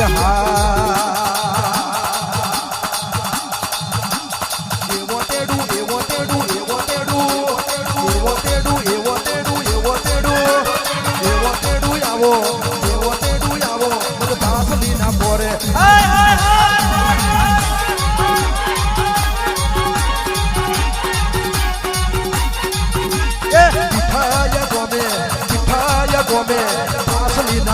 हार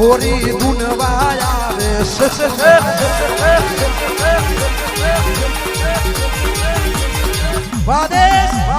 ખોરી ધૂનવા આવે સ્વાદેશ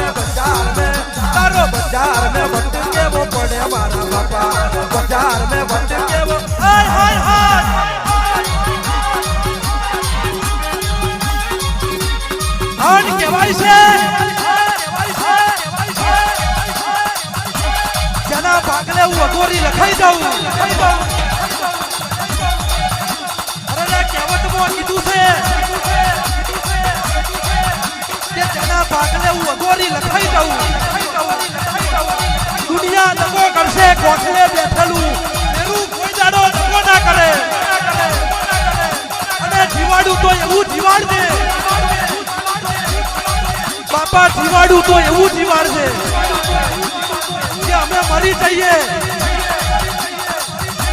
મે બજાર કહેવાય છે જેના ભાગલે હું અઘોરી લખાઈ દઉં. લખાઈ દઉં અરે કીધું છે અઘોરી લખાઈ દઉં દુનિયા દગો કરશે કોઠલે કોઈ દાડો દગો ના કરે જીવાડું તો એવું જીવાડજે બાપા જીવાડું તો એવું જીવાડજે કે અમે મરી જઈએ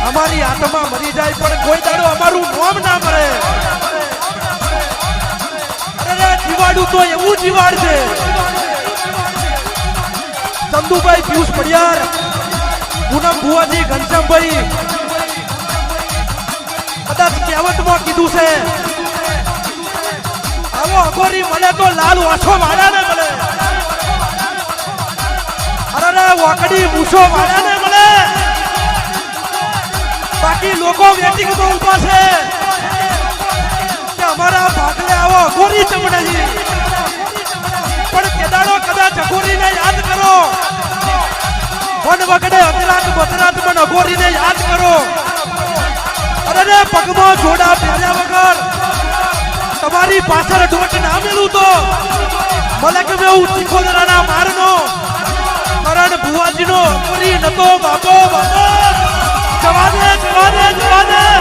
અમારી આત્મા મરી જાય પણ કોઈ દાડો અમારું નોમ ના રે જીવાડું તો એવું જીવાડજે ચંદુભાઈ પિયુષ પડિયાર, પૂનમ ભુવાજી, ઘનશ્યામભાઈ. કદાચ કહેવતમાં કીધું છે. આવો અઘોરી મળે તો લાલ વાછો મારા ને મળે. અરે વાકડી મૂછો મારા ને મળે. બાકી લોકો વ્યક્તિગત ઊભા છે. ચમડાજી પણ કેદાડો કદાચ અઘોરીને યાદ કરો. વન વગડે અજરાત બજરાત પણ અઘોરીને યાદ કરો. અરે પગમાં જોડા પહેર્યા વગર તમારી પાછળ ડોટ ના મેલું તો મલક મેં ચીખોદરાના મારનો. કરણ ભુવાજીનો અઘોરી નતો બાપો બાપો જવાને જવાને જવાને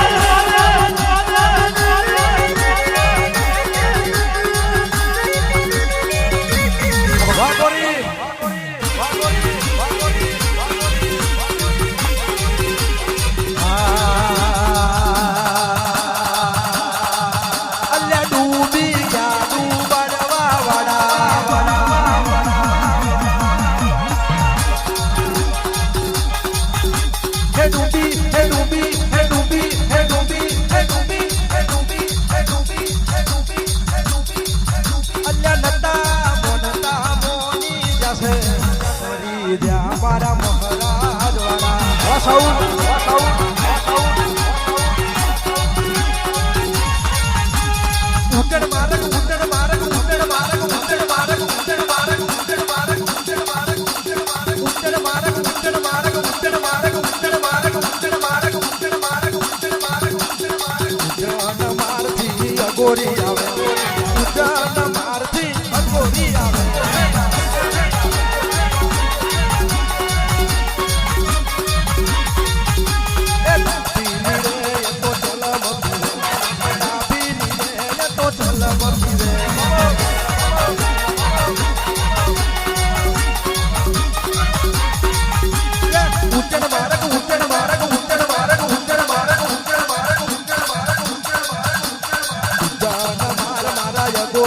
saúde. Boa saúde.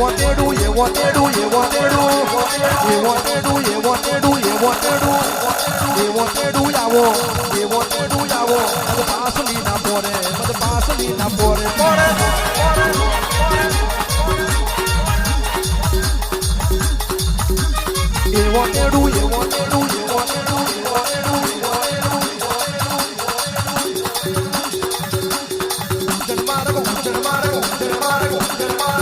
what they do, yeah, what they do, yeah, what they do. Yeah, what they do, yeah, what they do, yeah, what they do. Yeah, what they do, yeah, what they do, yeah, what they do, yeah, what. Mother Pasolina for it, Mother Pasolina for it, for it. Yeah, what they do, yeah, what they do, yeah, what they do, yeah, what they do, yeah, what they do. Janamargo, Janamargo, Janamargo, Janamargo.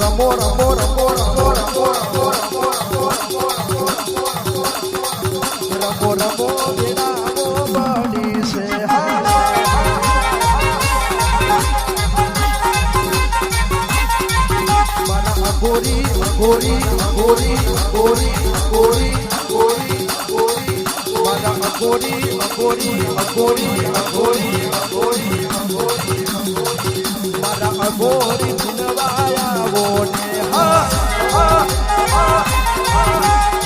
રમો રમો રમો રમો રમો રમો રમો રમો રમો રમો રમો મારા અઘોરી અઘોરી અઘોરી અઘોરી અઘોરી અઘોરી અઘોરી મારા અઘોરી અઘોરી અઘોરી અઘોરી અઘોરી અઘોરી મારા અઘોરી દિનવાયા ને હા હા હા હા.